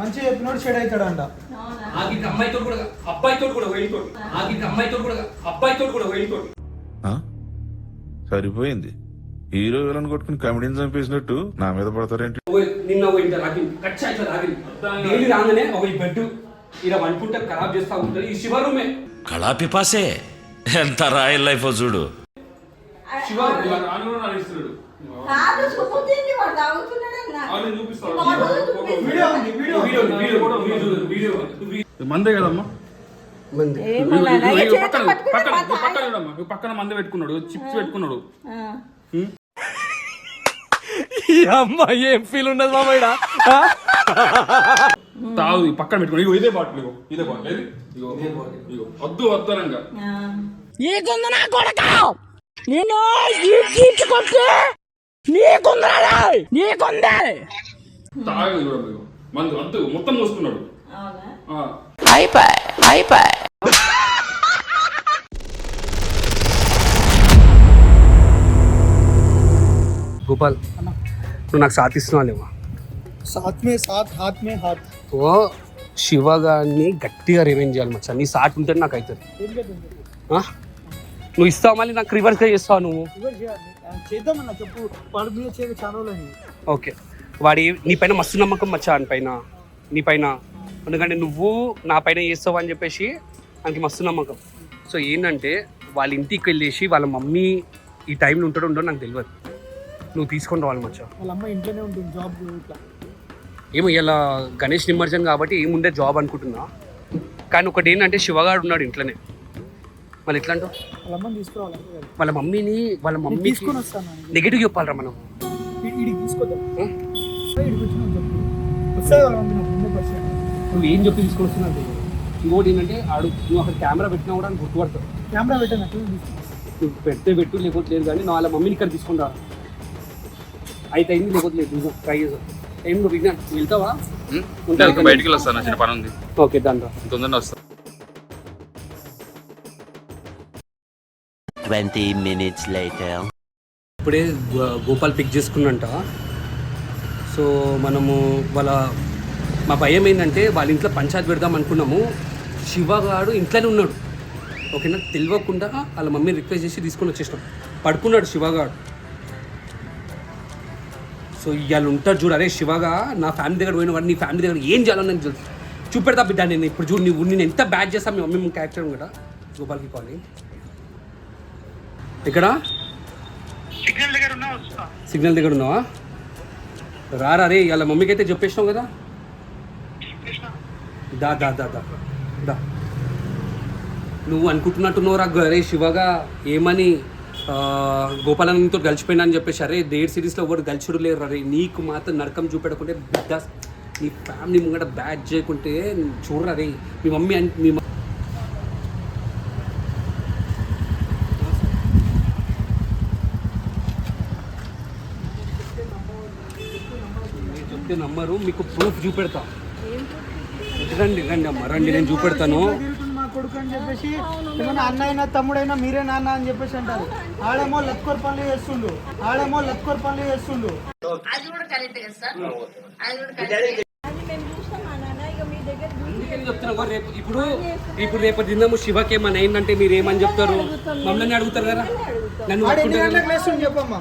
మంచిగా చెప్పినోడు చెడు అవుతాడంట. ఆగిన అమ్మాయితో కూడా అబ్బాయితో కూడా వైల్తో ఆగిన అమ్మాయితో కూడా అబ్బాయితో కూడా ఆ? సరిపోయింది. హీరో విలన్ కొట్టుకుని కమెడీని చంపేసినట్టు నా మీద పడతారేంటి? నిన్న ఒక ఇంత ఆగింది కచ్చా ఇట్లా ఆగింది డైలీ రాగానే ఒక ఈ బెడ్ ఇలా వండుకుంటే ఖరాబ్ చేస్తా ఉంటుంది. ఈ శివ రూమే. కళా పిపాసే. ఎంత రాయల్ లైఫ్ చూడు. శివ. కాదు చూపుతుంది వాడు తాగుతున్నాడన్నా. ఫోటోలు చూపిస్తున్నాడు. వీడియో ఉంది video video video video video మందే కదమ్మా? ఏ పక్కన పట్టుకుని పక్కన పక్కన తాగి- పక్కన మందే పెట్టుకున్నాడు చిప్స్ పెట్టుకున్నాడు. ఆ. తాగు ఈ పక్కన పెట్టుకున్నాడు. ఇగో ఇదే బాటిల్ ఇగో ఇదే బాటిల్? ఇగో ఇగో వద్దు వద్దనంగా తాగు మందు వద్దు మొత్తం మోసుకున్నాడు. అవునా? ఆ. గోపాల్ నువ్వు నాకు సాత్ ఇస్తున్నావు లేవా? సాత్ మే సాత్ హాత్ మే హాత్. ఓ శివ గారిని గట్టిగా రివెంజ్ చేయాలి మచ్చా. నీ సాట్ ఉంటే నాకు అవుతుంది? నువ్వు ఇస్తావు మళ్ళీ నాకు రివర్స్గా చేస్తావు నువ్వు. ఇవ్వరు చేయాలి. ఆ, చేద్దామన్నా చెప్పు. వాడి మీద చేయక చాలా రోజులు ఓకే. వాడి నీ పైన మస్తు నమ్మకం మచ్చా అని పైన? నీ పైన? ఎందుకంటే నువ్వు నా పైన చేస్తావు అని చెప్పేసి నాకు మస్తు నమ్మకం. సో ఏంటంటే వాళ్ళ ఇంటికి వెళ్ళేసి వాళ్ళ మమ్మీ ఈ టైంలో ఉంటాడో ఉండో నాకు తెలియదు నువ్వు తీసుకొని రావాలి మచ్చా. వాళ్ళ అమ్మ ఇంట్లోనే ఉంటుంది జాబ్ ఇట్లా. ఏమో ఇలా గణేష్ నిమజ్జనం కాబట్టి ఏముండే జాబ్ అనుకుంటున్నా. కానీ ఒకటి ఏంటంటే శివగాడు ఉన్నాడు ఇంట్లోనే. మళ్ళీ ఎట్లా అంటావు వాళ్ళ తీసుకురావాలి. వాళ్ళ మమ్మీని వాళ్ళ మమ్మీ తీసుకొని వస్తాను. నెగిటివ్ చెప్పాలరా మనం. వీడికి తీసుకొద్దాం. నువ్వు ఏం చెప్పి తీసుకొని వస్తున్నావు. ఇంకోటి ఏంటంటే ఆడు నువ్వు అక్కడ కెమెరా పెట్టినా కూడా గుర్తుపడతావు. కెమెరా పెట్టాను నువ్వు పెడితే పెట్టు లేకపోతే లేదు కానీ నా వాళ్ళ మమ్మీని ఇక్కడ తీసుకుని రా అయితే అయింది లేకపోతే లేదు. చూద్దాం ట్రై చేద్దాం ఏం నువ్వు విజ్ఞాన్ వెళ్తావా? ఉంటాను. బయటికి వస్తాను చిన్న పని ఉంది. ఓకే దాని రా. తొందరగా వస్తా. ట్వంటీ మినిట్స్ లేటర్ ఇప్పుడే గో- గోపాల్ పిక్ చేసుకున్నంట. సో మనము వాళ్ళ మా భయం ఏంటంటే వాళ్ళ ఇంట్లో పంచాయతీ పెడదాం అనుకున్నాము. శివగాడు ఇంట్లోనే ఉన్నాడు. ఓకేనా? తెలియకుండా వాళ్ళ మమ్మీని రిక్వెస్ట్ చేసి తీసుకొని వచ్చేసినాం. పడుకున్నాడు శివగాడు సో ఇవాళ ఉంటాడు చూడు అరే శివగా నా ఫ్యామిలీ దగ్గర పోయిన వాడు నీ ఫ్యామిలీ దగ్గర ఏం చేయాలని నేను తెలుసు. చూపెడతా బిడ్డ నేను ఇప్పుడు చూడు నువ్వు నేను ఎంత బ్యాడ్ చేస్తాను మీ మమ్మీ క్యారెక్టర్ కూడా గోపాల్కి కాలింగ్ ఇక్కడ సిగ్నల్ దగ్గర ఉన్నావా రారా రే వాళ్ళ మమ్మీకి అయితే చెప్పేసినావు కదా. దా దా దా దా దా. నువ్వు అనుకుంటున్నట్టున్నావు రా రే శివగా ఏమని గోపాలనంతో కలిసిపోయినా అని చెప్పేసి అరే డేట్ సిరీస్లో ఎవరు కలిసిడు లేరు అరే నీకు మాత్రం నరకం చూపెడకుంటే బిడ్డ నీ ఫ్యామిలీ ముంగట బ్యాడ్ చేయకుంటే చూడరా రే మీ మమ్మీ అన్- మీ చెప్తే నమ్మరు మీకు ప్రూఫ్ చూపెడతా. రండి రండి అమ్మ రండి నేను చూపెడతాను. మా కొడుకు అని చెప్పేసి ఏమన్నా అన్నైనా తమ్ముడైనా మీరే నాన్న అని చెప్పేసి అంటారు. ఆడేమో లత్కొర పనులు చేస్తుండు. ఆడేమో లత్కొర పనులు చేస్తుండు. అది కూడా కరెక్ట్ సార్? అది కూడా కరెక్ట్ చెప్తున్నా ఇప్పుడు ఇప్పుడు రేపు దినము శివకి ఏమన్నా అయిందంటే మీరు ఏమని చెప్తారు? మమ్మల్ని అడుగుతారు కదా? నన్ను చెప్పమ్మా.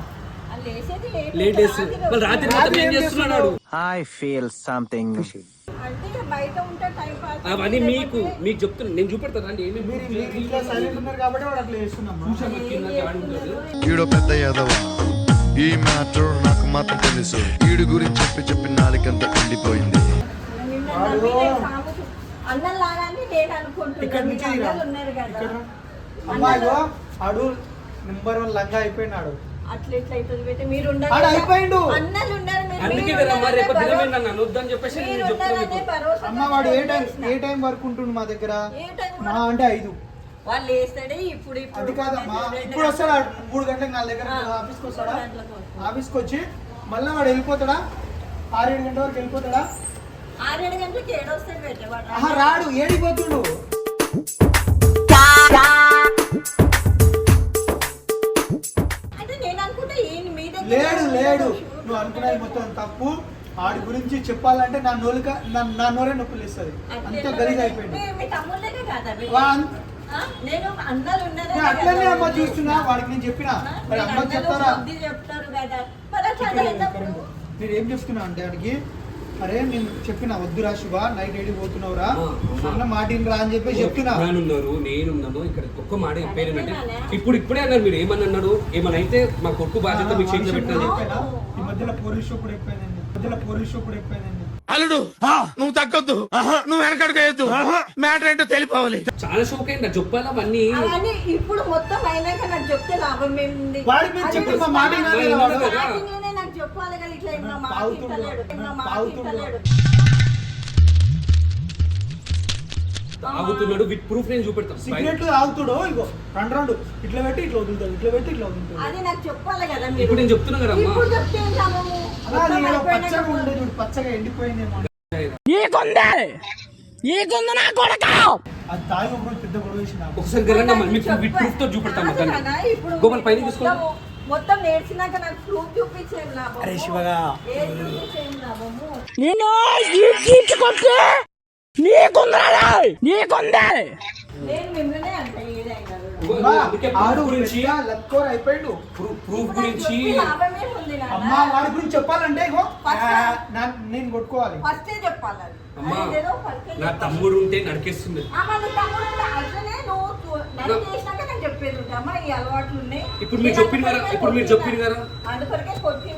లేట్ రాత్రి మొత్తం ఏం చేస్తున్నాడు? పాస్ అవన్నీ మీకు మీకు చెప్తున్నా. నేను చూపెడతాను రండి. ఏమి మీరు మీరు ఇంట్లో సైలెంట్ ఉన్నారు కాబట్టి వాడు అట్లా చేస్తున్నామ్మా ఈడో పెద్ద యాదవ. ఈ మ్యాటర్ నాకు మాత్రం తెలుసు. ఈడు గురించి చెప్పి చెప్పి. అమ్మా ఇగో ఆడు నెంబర్ వన్ లంగా అయిపోయినాడు. అట్లా అవుతుంది మీరు ఉండాలి ఆడు కదా. అయిపోయిండు. అన్నలు ఉన్నారు మీరు అందుకే మీరు కదా మరి రేపు ఉన్నారనే దినమే భరోసా- నన్ను అనొద్దని చెప్పేసి నేను మీరు చెప్తున్నా ఉన్నారనే మీకు. భరోసా అమ్మ వాడు ఏ టైం చేసిన. ఏ టైం వరకు ఉంటుండు మా దగ్గర ఏ టైం మా వరకు? అంటే ఐదు వాళ్ళు వేస్తాడే ఇప్పుడు ఇప్పుడు అది కాదమ్మా రెండు ఇప్పుడు వస్తాడు. మూడు గంటలకు నా దగ్గర ఆ, ఆఫీస్కి వస్తాడా మూడు గంటలకు వస్తాడు. ఆఫీస్కి వచ్చి మళ్ళీ వాడు వెళ్ళిపోతాడా ఆరేడు గంటల వరకు వెళ్ళిపోతాడా ఆరేడు గంటలకు పెట్టేవాడు ఆహా రాడు ఏడిపోతుండు లేడు లేడు. నువ్వు అనుకున్నది మొత్తం తప్పు. ఆడి గురించి చెప్పాలంటే నా నోలుక నా- నోరే నొప్పులు ఇస్తుంది అంత. గలీజ్ అయిపోయింది. అట్లనే అమ్మ చూస్తున్నా. వాడికి నేను చెప్పిన? మరి అమ్మకి అన్నలు చెప్తారా? మరి ఏం చెప్తున్నా అంటే ఆడికి అరే నేను చెప్పిన వద్దురా శుభ నైట్ ఏడికి పోతున్నావురా? అన్న మాటిని రా అని చెప్పి చెప్తున్నా ఉన్నారు నేనున్నాను ఇక్కడ ఒక్క మాట చెప్పాను ఏంటంటే ఇప్పుడు ఇప్పుడే అన్నారు మీరు ఏమని అన్నాడు? ఏమని అయితే మా కొడుకు బాధ్యత మీకు చేంజ్ పెట్టాను? ఈ మధ్యలో పోలీస్ షో కూడా ఎక్కువైందండి. మధ్యలో పోలీస్ షో కూడా ఎక్కువైందండి. అల్లుడు నువ్వు తగ్గొద్దు. నువ్వు వెనకడుగు మ్యాటర్ ఏంటో తెలిపోవాలి. చాలా షోక్ అయింది చెప్పాలి అవన్నీ. ఇప్పుడు మొత్తం అయినాక నాకు చెప్తే లాభం ఏముంది వాడికి మీరు అది చెప్పిన మా మాట కదా చెప్పాలి కదా ఇట్లా మాట మాట తాగుతున్నాడు విత్ ప్రూఫ్ నేను చూపెడతాను. సిగరెట్లు తాగుతుడు ఇగో రెండు రెండు. ఇట్లా పెట్టి ఇట్లా వదులుతాడు ఇట్లా పెట్టి ఇట్లా వదులుతాడు. అది నాకు చెప్పాలి కదా మీరు. ఇప్పుడు నేను చెప్తున్నా కదా అమ్మా ఇప్పుడు చెప్తే? అలా అయిపోయినాక పచ్చగా ఉండే చూడు పచ్చగా ఎండిపోయిందేమో అది తాగి ఒక రోజు పెద్ద గొడవ వేసిన ఒకసారి గరంగా మళ్ళీ మీకు విత్ ప్రూఫ్తో చూపెడతాను కాదు కదా, పైన తీసుకోండి మొత్తం- నేర్చినాక నాకు ప్రూఫ్ చూపించేం లాభం అరే శివగా. ఏం చూపించేం లాభము నేను మిమ్మల్నే అంట ఏదైనా. ఆడు గురించి లక్కోర్ అయిపోయిండు ప్రూఫ్ గురించి? అమ్మా వాడి గురించి చెప్పాలంటే ఇగో నేను కొట్టుకోవాలి ఫస్టే చెప్పాలి. అమ్మా నా. తమ్ముడు ఉంటే ఉన్నాయి ఇప్పుడు మీరు చెప్పిన కదా, ఇప్పుడు మీరు. చెప్పిన కదా.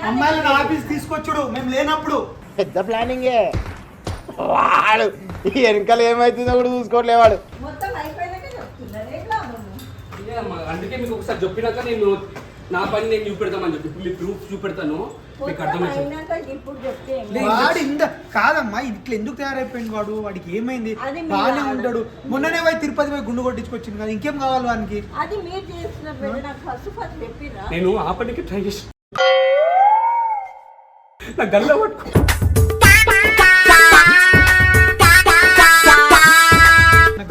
అమ్మాయిలను ఆఫీస్ తీసుకొచ్చుడు మేము లేనప్పుడు పెద్ద ప్లానింగే వాడు వెనకాల ఏమైతుందో కూడా చూసుకోవట్లేవాడు మొత్తం అయిపోయినాక చెప్తున్నా ఏం లాభము ఇదే అమ్మా, అందుకే మీకు ఒకసారి చెప్పినాక నేను నా పని నేను చూపెడతామని చెప్పి ఇప్పుడు మీకు ప్రూఫ్ చూపెడతాను. మీకు. వాడు ఇంత కాదమ్మా ఇట్లా ఎందుకు తయారైపోయింది వాడు? వాడికి ఏమైంది? మీ బాగానే. ఉంటాడు. మొన్ననే పోయి తిరుపతి పోయి గుండు కొట్టించుకొచ్చింది కదా ఇంకేం కావాలి వానికి? అది మీరు చేసిన నేను ఆ? పనికి ట్రై చేసి నా గల్ల పట్టుకో.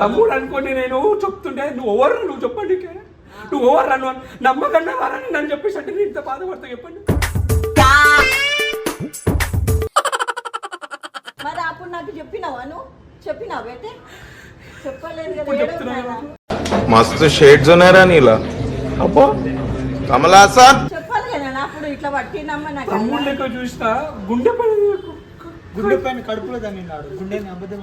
తమ్ముడు అనుకోండి నేను చెప్తుంటే నువ్వు ఓవర్ నువ్వు చెప్పండి. నువ్వు ఓవర్ రన్ను నమ్మకన్నా వారని నన్ను చెప్పేసి అంటే నేను ఇంత బాధపడతా చెప్పండి. మరి అప్పుడు నాకు చెప్పినావా నువ్వు? చెప్పినావు అయితే చెప్పలేదు కదా చెప్తున్నాను. మస్తు షేడ్స్ ఉన్నారా నీలా. అబ్బో కమలాసన్ చెప్పాలి కదా అప్పుడు ఇట్లా పట్టినమ్మా నాకు తమ్ముడు లెక్క చూసినా గుండె పడదు నాకు. గుండె పైన కడుపులో దాన్ని గుండెని అబద్ధం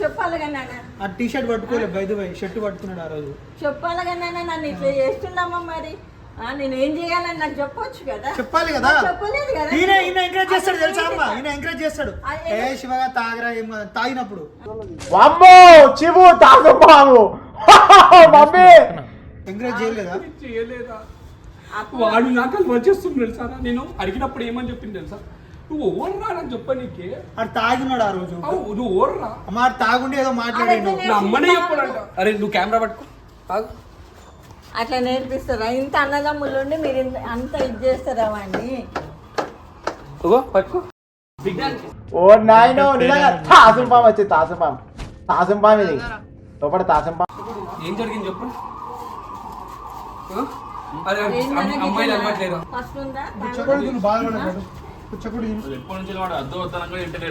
చెప్పాలి కదా ఆ టీ షర్ట్ పోయి షర్ట్ పట్టుకున్నాడు ఆ రోజు. చెప్పాలి కదా నాన్న ఇట్లా చేస్తున్నామా మరి? ఆ, నేను ఏం చేయాలని నాకు చెప్పొచ్చు కదా. చెప్పాలి కదా. చెప్పలేదు కదా. ఈయన ఈయన ఎంకరేజ్ చేస్తాడు తెలుసా అమ్మ? ఈయన ఎంకరేజ్ చేస్తాడు. అది ఏ శివగా తాగరా ఏం కాదు తాగినప్పుడు. వామ్మో చిబు తాగుపాము మమ్మీ. ఎంకరేజ్ చేయలేదా? చేయలేదా వాడు నాకు అది వచ్చేస్తుంది తెలుసా నేను అడిగినప్పుడు ఏమని చెప్పింది తెలుసా? నువ్వు ఓవర్రా అని చెప్ప నీకే ఆడు తాగినాడు ఆ రోజు. అవు, నువ్వు అమ్మ ఆడు తాగుండి ఏదో మాట్లాడాడు నా అమ్మనే చెప్పాడంట. అరే నువ్వు కెమెరా పట్టుకో. ఆగు. అట్లా నేర్పిస్తారా? ఇంత అన్నదమ్ములు ఉండి మీరు ఇంత- అంత ఇది చేస్తారా వాడిని ఇగో పట్టుకో. బిగ్ ఓ నాయనో నిజంగా తాసం పాము వచ్చింది తాసం పాము. తాసం పాము ఇది. లోపల తాసం పాము. ఏం జరిగింది చెప్పు. ఆ? అరే అమ్- అమ్మాయిలు అలవాట్లేదా? ఫస్ట్ ఉందా? పుచ్చకుడు తిను తిను. ఎప్పటి నుంచి వాడు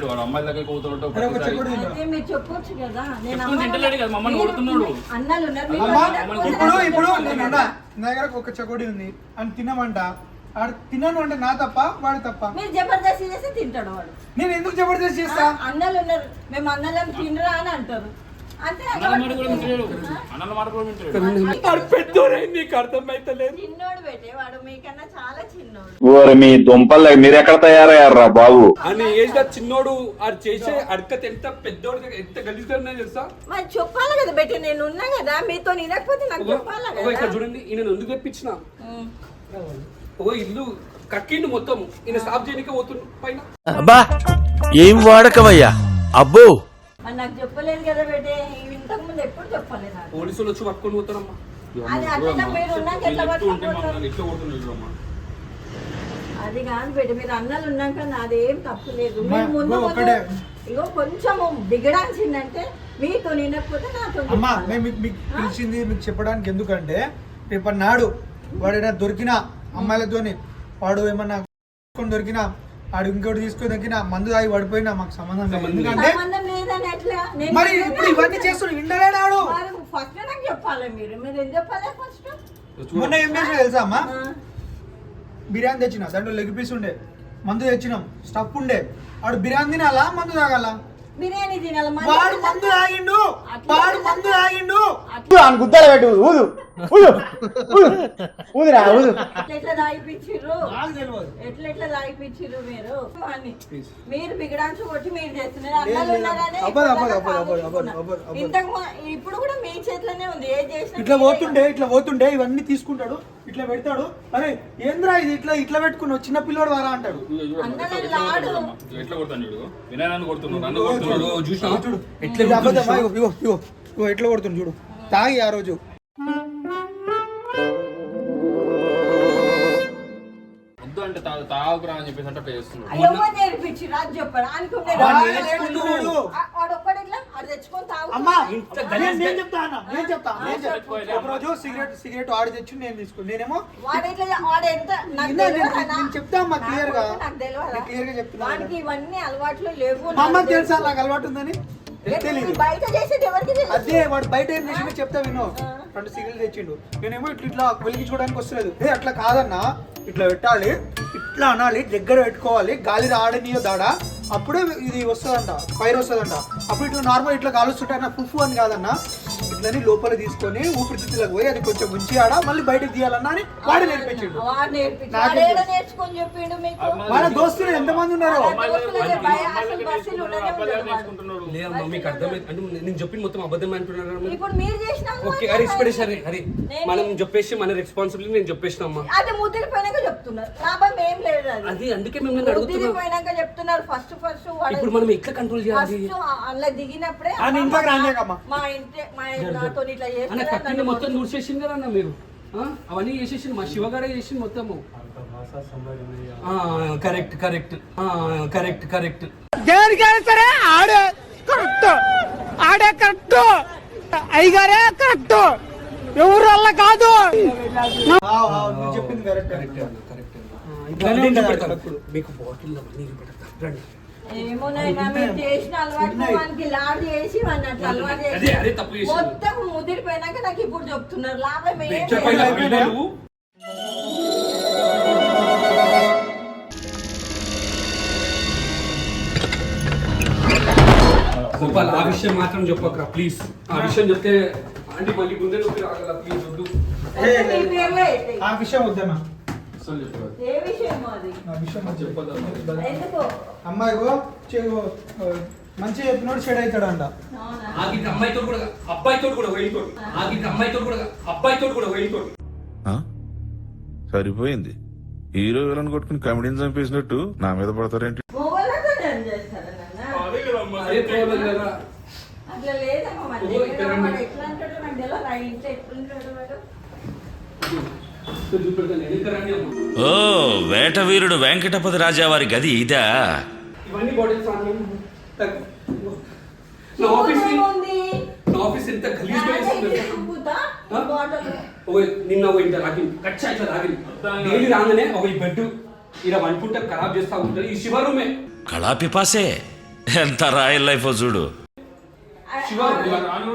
వాడు అమ్మాయిల దగ్గర కూతురు అరే ఒక చెక్కుడు తిను. అయితే మీరు చెప్పొచ్చు కదా. నేను కదా, మమ్మల్ని కొడుతున్నాడు. అన్నలు ఇప్పుడు ఇప్పుడు నేను. నా దగ్గర ఒక చెకోడి ఉంది అని తినమంట. ఆడు తినను అంటే నా తప్ప వాడు తప్ప. మీరు జబర్దస్త్ చేసి తింటాడు వాడు. నేను ఎందుకు జబర్దస్త్ చేస్తా? అన్నలు ఉన్నారు. మేము అన్నలం తినరా అని అంటారు. మీ దుంపలు మీరు ఎక్కడ తయారయ్యారా బాబు? అని ఏజ్ చిన్నోడు అది చేసే అడకత ఎంత పెద్దోడు ఎంత గలీజ్గా తెలుసా? మరి చెప్పాలి కదా బెట్టి నేను ఉన్నా కదా మీతో వినకపోతే నాకు చెప్పాలి కదా? చూడండి ఈయన ఎందుకు తెప్పించిన. ఓ ఇల్లు కక్కిండు మొత్తం. ఈయన స్టాప్ చేయడానికి పోతుండు పైన. అబ్బా ఏం వాడకవయ్యా? అబ్బో! మరి నాకు చెప్పలేదు కదా బెటే ఇంతకు ముందు ఎప్పుడు చెప్పలేదు నాకు. పోలీసులు వచ్చి పట్టుకొని పోతారమ్మా. అది అట్లా మీరు ఉన్నాక ఎట్లా పట్టుకుంటారు అది కాదు బిడ్డ మీరు అన్నలు ఉన్నాక నాదేం తప్పు లేదు. మీరు ముందు ఇగో కొంచెం దిగడాల్సిందంటే మీతో నినకపోతే నాతో అమ్మా. మేము మీకు పిలిచింది మీకు చెప్పడానికి ఎందుకంటే రేపటి నాడు వాడు ఏదైనా దొరికినా అమ్మాయిలతోని వాడు ఏమన్నా తీసుకొని దొరికినా వాడు ఇంకోటి తీసుకొని దొరికినా మందు తాగి పడిపోయినా మాకు సంబంధం లేదు. ఎందుకంటే సంబంధం లేదని ఎట్లా నేను మరి ఇప్పుడు ఇవన్నీ చేస్తున్నాడు ఇంటలేడాడు ఫస్ట్ నాకు చెప్పాలి మీరు మీరు ఏం చెప్పాలి ఫస్ట్ మొన్న ఏం చేసినా తెలుసా అమ్మా? బిర్యానీ తెచ్చిన దాంట్లో లెగ్ పీస్ ఉండే మందు తెచ్చినాం స్టఫ్ ఉండే. వాడు బిర్యానీ తినాలా మందు తాగాల? బిర్యానీ తినాలి వాడు మందు తాగిండు వాడు మందు తాగిండు. అని గుద్దలు పెట్టు ఊదు. ఊదు ఊదు ఊదిరా ఊదు. ఎట్లా ఎట్లా తాగిపించిర్రు నాకు తెలియదు ఎట్లా ఎట్లా తాగిపించిర్రు మీరు అని మీరు బిగడాన్స్ కొట్టి మీరు చేస్తున్నారు. అన్నలు. ఉన్నారనే ఇప్పుడు. ఇంతకు కూడా మీ చేతిలోనే ఉంది. ఏ చేసినా ఇట్లా పోతుండే ఇట్లా పోతుండే ఇవన్నీ తీసుకుంటాడు ఇట్లా పెడతాడు. అరే ఏంద్రా ఇది ఇట్లా ఇట్లా పెట్టుకున్నావు? చిన్న పిల్లోడు వారా అంటాడు. అన్నలు లాడు. ఎట్లా కొడతాను చూడు? వినయాన్ని కొడుతున్నాడు నన్ను కొడుతున్నాడు. చూసినా చూడు. ఎట్లా ఇది అబద్ధమా? ఇగో ఇగో ఇగో ఇగో ఎట్లా కొడుతుంది చూడు. తాగి ఆ రోజు. వద్దు అంటే తా- తాగురా అని చెప్పేసి అంటే అట్లా చేస్తున్నాడు. ఎవరు నేర్పించిర్రు? అది చెప్పాడు? అనుకునే వాడు నేర్చుకున్నాడు. వాడు ఒక్కడిట్లా అది తెచ్చుకొని అమ్మా తాగుతున్నాడు నేను నేను చెప్తా అన్న నేను చెప్తా నేను చెప్తా. ఒక రోజు సిగరెట్ సిగరెట్ ఆడి తెచ్చి నేను తీసుకుని నేనేమో నాకు ఇన్నా, నేను- తెలియదు. నేను చెప్తా అమ్మా క్లియర్గా నాకు తెలియదా? నేను క్లియర్గా చెప్తున్నా. వాడికి ఇవన్నీ అలవాట్లు లేవు మా నాకు అమ్మకి తెలుసా. నాకు అలవాటు ఉందని? బయట చేసేది ఎవరికి తెలుసు? అదే వాడు బయట ఏం చేసిండో చెప్తా విను. రెండు సిగరెట్ తెచ్చిండు. నేనేమో ఇట్లా ఇట్లా వెలిగించుకోవడానికి వస్తలేదు. ఏ అట్లా కాదన్నా. ఇట్లా పెట్టాలి. ఇట్లా అనాలి. దగ్గర పెట్టుకోవాలి. గాలి రాడనియో దాడ. అప్పుడే ఇది వస్తుందంట. ఫైర్ వస్తుందంట. అప్పుడు ఇట్లా నార్మల్ ఇట్లా కాలుస్తుంటే నా పుఫు అని కాదన్నా. ఇట్లని లోపల తీసుకొని ఊపిరితిత్తులకు పోయి అది కొంచెం ఉంచి ఆడ మళ్ళీ బయటకు తీయాలన్నా అని వాడు నేర్పించిండు. వాడు నేర్పించి నాకే వాడు ఏడ తెలుసు. నేర్చుకొని చెప్పిండు మీకు. వాళ్ళ దోస్తులు ఎంతమంది ఉన్నారు? వాళ్ళ దోస్తులే భయ అసలు బస్సులు ఉండనే ఉండదు వాడు. లేదమ్మా మీకు అర్థమైంది. అంటే నేను మొత్తం అబద్ధం అంటున్నారు కదా మీరు. ఇప్పుడు మీరు చేసిన ఓకే అరే మనం చెప్పేసి మన రెస్పాన్సిబిలిటీ నేను చెప్పేసిన అమ్మా. అది ముదిరిపోయినాక చెప్తున్నారు. లాభం ఏం లేదు అది. అది అందుకే మిమ్మల్ని అడుగుతున్నా. ముదిరిపోయినాక చెప్తున్నారు. ఫస్ట్ ఫస్ట్ ఇప్పుడు మనం ఎట్లా కంట్రోల్ చేయాలి? ఫస్ట్ అందులో దిగినప్పుడే ఇంట్లోకి రానియకమ్మా. మా ఇంటి మా అన్న మొత్తం నూరు చేసింది కదా అన్న మీరు? అవన్నీ చేసేసింది మా శివగాడే చేసింది మొత్తము. Correct correct. Correct correct. దేనికైనా సరే ఆడే కరెక్ట్. ఆడే కరెక్ట్. అయ్యగారే కరెక్ట్. ఎవరు వల్ల కాదు. ఆ, ఆ, నువ్వు చెప్పింది కరెక్ట్. కరెక్ట్ పెడతాను మీకు బాటిల్ నీళ్ళు పెడతా రండి. ఏమోనైనా మీరు చేసిన అలవాటు వానికి లాడ్ చేసి వాడిని అట్లా అలవాటు అదే చేసి అదే తప్పు చేసింది మొత్తం ముదిరిపోయినాక నాకు ఇప్పుడు చెప్తున్నారు లాభం ఏం. గోపాల్ ఆ విషయం మాత్రం చెప్పకరా ప్లీజ్ ఆ విషయం చెప్తే ఆంటీ మళ్ళీ గుండె నొప్పి రాగల ప్లీజ్ వద్దు. ఆ విషయం వద్దమ్మా. అసలు చెప్పారు ఏ విషయం అది? ఆ విషయం వద్దు. ఎందుకు? అమ్మాయిగో చెగో మంచి చెప్పినోడు చెడు అవుతాడంట. అవునా? ఆగి అమ్మాయితో కూడా అబ్బాయితో కూడా పోయితో ఆగి అమ్మాయితో కూడా అబ్బాయితో కూడా ఆ? సరిపోయింది. హీరో విలన్ కొట్టుకుని కమెడీని చంపేసినట్టు నా మీద పడతారేంటి? అట్లా లేదమ్మా. ఎట్లా అంటాడో? నాకు తెలియదు ఇంట్లో వాడు? ఓ వేట వీరుడు వెంకటపతి రాజా వారి గది ఇదా? ఇవన్నీ బాటిల్స్ నా ఆఫీస్ ని- ఉంది? నా ఆఫీస్ ఎంత నిన్న ఓ ఇంత రాగింది కచ్చా ఇట్లా రాగింది డైలీ రాగానే ఒక ఈ బెడ్ ఇలా వండుకుంటే ఖరాబ్ చేస్తా ఉంటుంది. ఈ శివ రూమే కళాపిపాసే ఎంత రాయల్ లైఫ్ చూడు. శివ రాను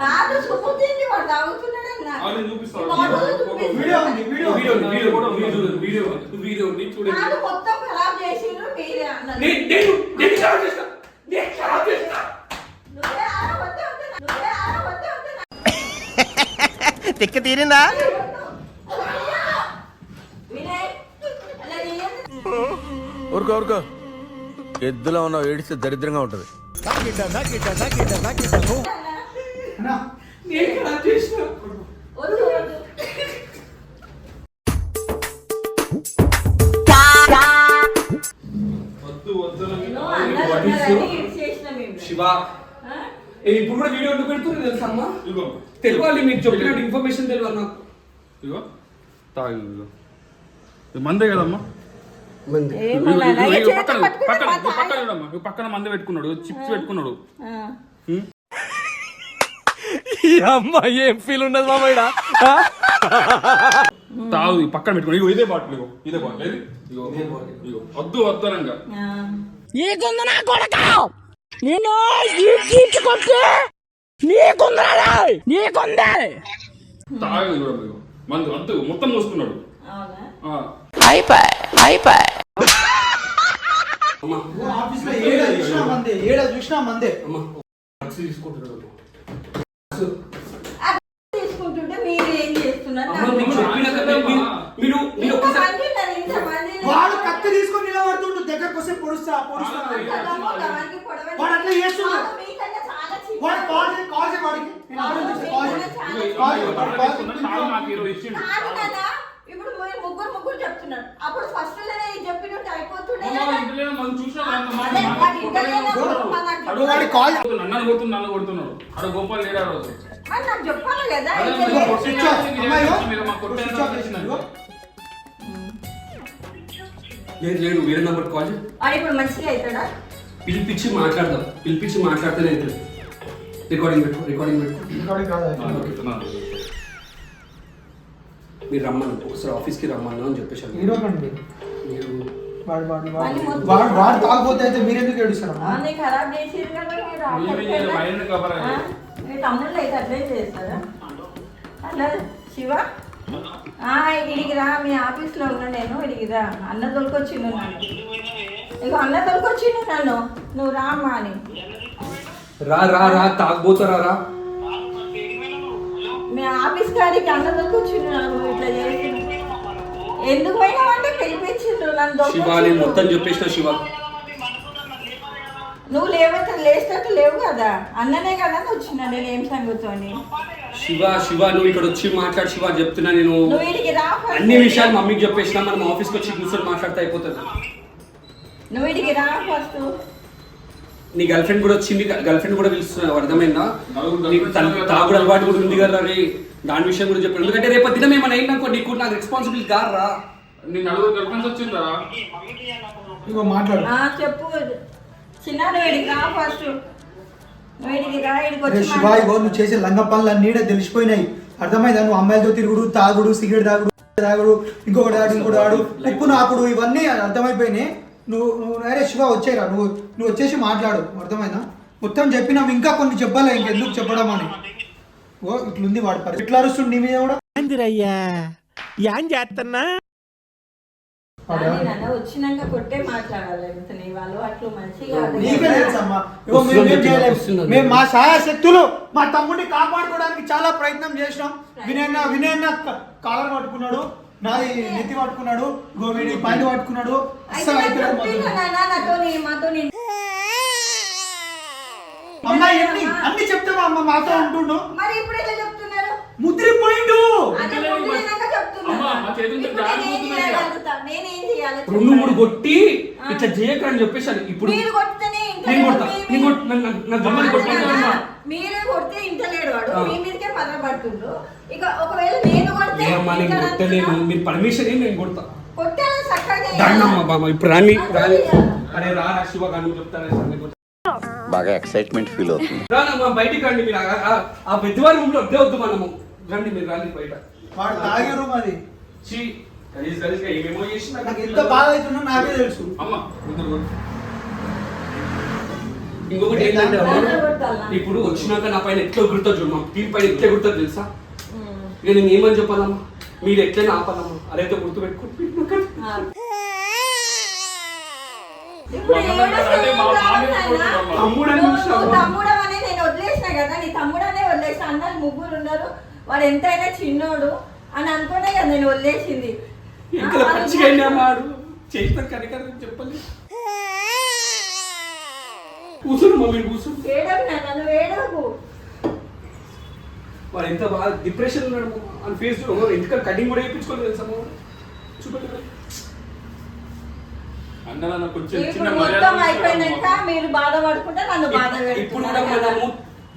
కాదు తుప్పుతుంది వాడు తాగుతున్నాడు అన్న. ఆ, నేను చూపిస్తాను. ఈ బాటలు చూపిస్తాడు. వీడియో ఉంది వీడియో వీడియో ఉంది, వీడియో ఉంది, వీడియో ఉంది, వీడియో ఉంది, వీడియో ఉంది, చూడండి కాదు మొత్తం ఖరాబ్ చేసిండ్రు మీరే అన్నారు నేను నేను నేను ఖరాబ్ చేస్తా నేను ఖరాబ్ చేస్తా నువ్వే ఆడ వద్దే వద్దే నా- నువ్వే ఆడ వద్దే వద్దే నా- తిక్క తీరిందా? ఊరుకో ఊరుకో. ఎద్దులో ఉన్న ఏడిస్తే దరిద్రంగా ఉంటది. అన్నా, నేను చేసిన. వద్దు వద్దు. శివ. ఇప్పుడు కూడా వీడియో ఎందుకు పెడుతున్నా తెలుసా అమ్మా ఇగో తెలియాలి మీకు చెప్పినట్టు ఇన్ఫర్మేషన్ తెలియాలి నాకు. ఇగో తాగు ఇగో ఇది మందే కదమ్మా? పక్కన పక్కన పక్కన మందే పెట్టుకున్నాడు. చిప్స్ పెట్టుకున్నాడు. ఆ. అమ్మాయి ఏం ఫీల్ ఉండదు మామయ్య తాగు ఈ పక్కన పెట్టుకో. ఇగో ఇదే బాటిల్ ఇగో ఇదే బాటిల్ ఇగో ఇగో వద్దు వద్దనంగా తాగు ఇగో ఇగో. మందు వద్దు మొత్తం అవునా? ఆ. అమ్మా. ఆఫీస్లో ఏడ చూసినా మందే ఏడ చూసినా మందే. అమ్మా. తీసుకుంటున్నాడు తీసుకుంటుంటే మీరు ఏం చేస్తున్నారు అమ్మ మీకు చెప్పిన కదా మీరు- మీరు మీరు ఒక్కసారి ఇంతమంది ఉన్నారు, ఇంతమంది వాడు కత్తి తీసుకొని నిలబడుతుండు దగ్గరకు వస్తే పొడుస్తా పొడుస్తా. వాడు అట్లా చేస్తున్నాడు. వాడు కాల్ కాల్ చేయి వాడికి. నేను కాల్ చేయి. కాల్ చేయి, కాల్ నాకు ఇరవై ఇచ్చిండు కాదు కదా ఇప్పుడు మీరు ముగ్గురు ముగ్గురు చెప్తున్నారు. అప్పుడు ఫస్ట్లోనే చెప్పినట్టు అయిపోతుండే వాడి అడు కాల్ నన్ను కొడుతున్నాడు నన్ను కొడుతున్నాడు. అక్కడ గోపాల్ లేడా రోజు? మరి నాకు చెప్పాలి కదా లేదు లేదు వేరే నెంబర్ కాల్ చేయి. వాడు ఇప్పుడు మంచిగా అవుతాడా? పిలిపించి మాట్లాడదాం. పిలిపించి మాట్లాడితేనే అవుతుంది. రికార్డింగ్ పెట్టు రికార్డింగ్ పెట్టు. రికార్డింగ్ కాదు అది. నన్ను కొడుతున్నాడు. మీరు రమ్మను ఒకసారి ఆఫీస్కి రమ్మను అని చెప్పేసి హీరో కండి మీరు వాడు వాడు వాడిని వాడు మొత్తం- వాడు వాడు తాగిపోతే అయితే మీరెందుకు ఏడుస్తారు అన్నీ ఖరాబ్ చేసిరు కదా మీరు మీరు ఆపకపోయినా? మీరు మైండ్ కవర్ ఆ? మీ తమ్ముళ్ళు అయితే అట్లే చేస్తారా? హలో శివ? ఆ, ఇడికి రా మీ ఆఫీస్లో ఉన్నా నేను ఇడికి రా అన్న తొలకొచ్చిండు నన్ను. ఇక అన్న తొలకొచ్చిండు నన్ను. నువ్వు రా అమ్మా అని. రా రా రా తాగబోతారా రా మీ ఆఫీస్ కాడికి అన్న తొలకొచ్చిండు నన్ను ఇట్లా చేసిండు. ఎందుకు పోయినావంటే పిలిపించిండ్రు నన్ను శివ నేను. మొత్తం చెప్పేసిన శివ. నువ్వు లేవైతే లేచినట్టు లేవు కదా. అన్ననే కదా వచ్చిన నేను ఏం సంగతోని శివ శివ నువ్వు ఇక్కడ వచ్చి మాట్లాడు శివ చెప్తున్నా నేను. నువ్వు వీడికి రా first. అన్ని విషయాలు మమ్మీకి చెప్పేసిన మనం ఆఫీస్కి వచ్చి కూర్చొని మాట్లాడితే అయిపోతుంది. నువ్వు వీడికి రా ఫస్ట్ నీ గర్ల్ ఫ్రెండ్ కూడా వచ్చింది గర్ల్ ఫ్రెండ్ కూడా పిలుస్తున్నావు అర్థమైందా? నలుగురు నీకు girlfriends తాగుడు అలవాటు కూడా ఉంది కదా రే. దాని విషయం కూడా చెప్పాను ఎందుకంటే రేపు దినం ఏమైనా అయిందనుకో నీకు నాకు రెస్పాన్సిబిలిటీ కారా నీ నలుగురు గర్ల్ ఫ్రెండ్స్ వచ్చిందా ఇగో మాట్లాడు ఆ, చెప్పు. చిన్న నువ్వు చేసే లంగ పనులు అన్నీ ఈడ తెలిసిపోయినాయి. అర్థమైందా నువ్వు? అమ్మాయిలతో తిరుగుడు తాగుడు సిగరెట్ తాగుడు తాగుడు ఇంకొకటి తాగుడు ఇంకోటి తాగుడు ఉప్పు నాకుడు ఇవన్నీ అర్థమైపోయినాయి. నువ్వు నువ్వు అరే శివ వచ్చేరా. నువ్వు నువ్వు వచ్చేసి మాట్లాడు. అర్థమైందా? మొత్తం చెప్పినాం ఇంకా కొన్ని చెప్పాలి? ఇంకెందుకు చెప్పడం అని. ఓ ఇట్లుంది వాడి పరి ఇట్లా అరుస్తుంది నీ మీద కూడా? అది నాన్న వచ్చినాక కొట్టే మాట్లాడాలి. నీ వాళ్ళు అట్లు మంచిగా నీకే తెలుసమ్మా. ఇగో మేము మా శక్తులు మా తమ్ముడిని కాపాడుకోవడానికి చాలా ప్రయత్నం చేసినాం. వినయన్న వినయన్న కాలర్ పట్టుకున్నాడు నాది నెత్తి పట్టుకున్నాడు ఇగో వీడి పైన పట్టుకున్నాడు అస్సలు నాకు అయితే అమ్మాయి ఎన్ని? అన్ని చెప్తావా అమ్మ? మాతో ఉంటుండు. మరి ఇప్పుడు ఎలా చెప్తున్నారు? ముద్రిపోయిండు. అమ్మా, రెండు మూడు. కొట్టి ఇట్లా చేయకరని చెప్పేసాను ఇప్పుడు మీరు కొడితేనే నేను కొడతా. నేను అమ్మా. మీరే ఇంటలేడు వాడు. మీ మీదకే ఇక ఒకవేళ నేను కొడితే ఏమమ్మా నేను కొట్టలేను? మీరు పర్మిషన్ ఏంటి నేను కొడతా. చక్కగా బామ్మ ఇప్పుడు రాని రాని. అరే రా శివ చెప్తానే సంగతి. బాగా ఎక్సైట్మెంట్ ఫీల్ అవుతుంది. రానమ్మా బయటికి రండి మీరు. ఆ- ఆ- పెద్దవారి రూమ్లో వద్దే వద్దు మనము. రండి మీరు రండి బయట. వాడు తాగారు మరి. చీ గలీజ్ గలీజ్గా ఏమేమో చేసి నాకు ఎంత బాధ అవుతుందో నాకే తెలుసు. అమ్మ కొట్టు. ఇంకొకటి ఏంటంటే అమ్మ? ఇప్పుడు వచ్చినాక నా పైన ఎట్లా ఎగురుతుంది చూడు మా టీం పైన ఎట్లా ఎగురుతుంది తెలుసా? ఇక నేను ఏమని చెప్పాలమ్మా? మీరు ఎట్లైనా ఆపాలమ్మా? అదైతే గుర్తు పెట్టుకుంటున్నాను ఆ. ఇప్పుడు మమ్మల్ని ఏడుస్తే అంటే మా ఏం మామయ్య కాదు నాన్న. కొడుతున్నామ్మా. తమ్ముడని నువ్వు- చూసినావా? తమ్ముడవనే నేను వదిలేసిన కదా నీ తమ్ముడనే వదిలేసిన. అన్నలు ముగ్గురు ఉన్నారు. వాడు ఎంతైనా చిన్నోడు అని అనుకునే కదా నేను వదిలేసింది. ఇంకా ఆ, పచ్చిగా అయినా మాడు చేసిన కనికరం చెప్పలేదు కూర్చుని మమ్మీ కూర్చుని ఏడవు నాన్న నువ్వు ఏడవకు. వాడు ఎంత బాగా డిప్రెషన్ ఉన్నాడు. అని ఫేస్ ఎందుకంటే కటింగ్ కూడా వేయించుకోలేదు తెలుసా చూపెట్టు అన్న నన్ను కొంచెం చిన్న ఇప్పుడు మర్యాద మొత్తం ఇస్తారమ్మా. అయిపోయినాక మీరు బాధపడుకుంటే నన్ను బాధ ఇప్పుడు కూడా పెడుతున్నారు మనము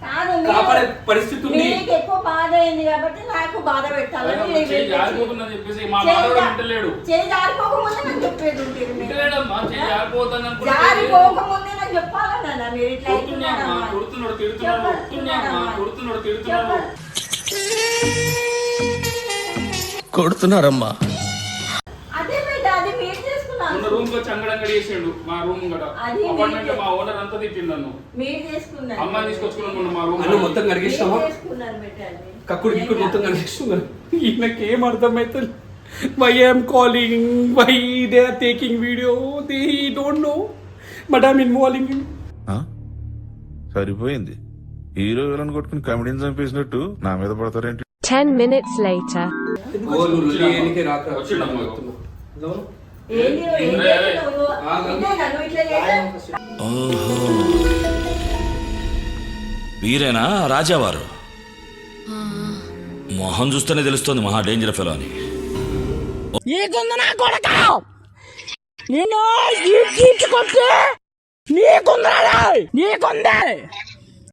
కాదు మీరు- కాపాడే పరిస్థితి ఉంది మీకు ఎక్కువ బాధ అయింది కాబట్టి నాకు బాధ పెట్టాలని జారిపోతుందని చెప్పేసి మా చేయి మాధవుడు జా- వింటలేడు చేయి జారిపోకముందే నాకు చెప్పేది ఉంటుంది మీరు. వింటలేడమ్మా చేయి జారిపోతాను అనుకుంటే జారిపోకముందే నాకు చెప్పాలన్నా మీరు ఇట్లా కొడుతున్నామ్మా అవుతున్నారమ్మా. కొడుతున్నాడు తిడుతున్నాడు చెప్పండి, కొడుతున్నామ్మా చెప్పండి. కొడుతున్నాడు తిడుతున్నాడు చెప్పండి. కొడుతున్నారమ్మా మొన్న రూమ్ వచ్చి అంగడంగడి చేసిండు మా రూమ్ గడ అది అపార్ట్మెంట్. మా ఓనర్ అంతా తిట్టిండు నన్ను. మీరు చేసుకున్నారు. అమ్మాయిని తీసుకొచ్చుకున్నాను మొన్న మా రూమ్ అన్న మొత్తం అది. కక్కుడు గిక్కుడు మొత్తం కనిపిస్తున్నారు ఈయనకి ఏం అర్థమవుతుంది why I'm calling why they are taking video they don't know but I'm involving? సరిపోయింది. హీరో విలన్ కొట్టుకుని కమెడీని చంపేసినట్టు నా మీద పడతారేంటి? 10 minutes later. వచ్చిండమ్మా ఓహో వీరేనా? రాజావారు? మొహం చూస్తేనే తెలుస్తుంది మహా డేంజర్ ఫెలో అని. నీకుందే